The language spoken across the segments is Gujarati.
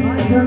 I'm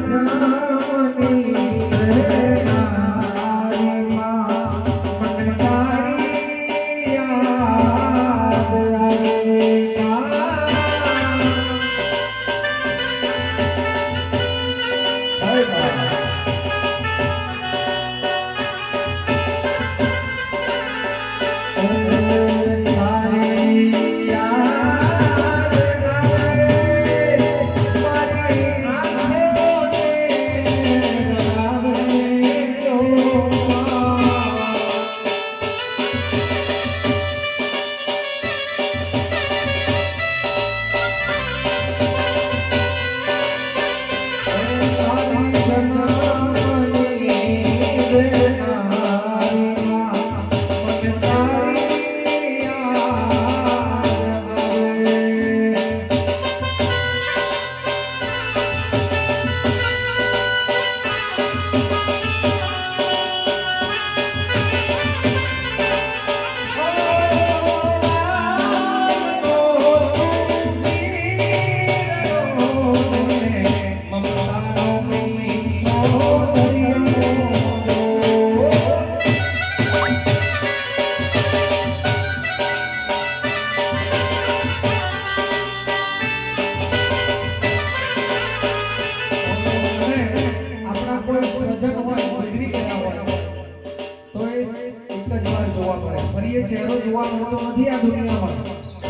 ફરીએ ચહેરો જોવા મળતો નથી આ દુનિયામાં.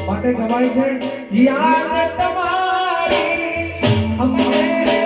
માટે ગવાય છે યાદ તમારી અમને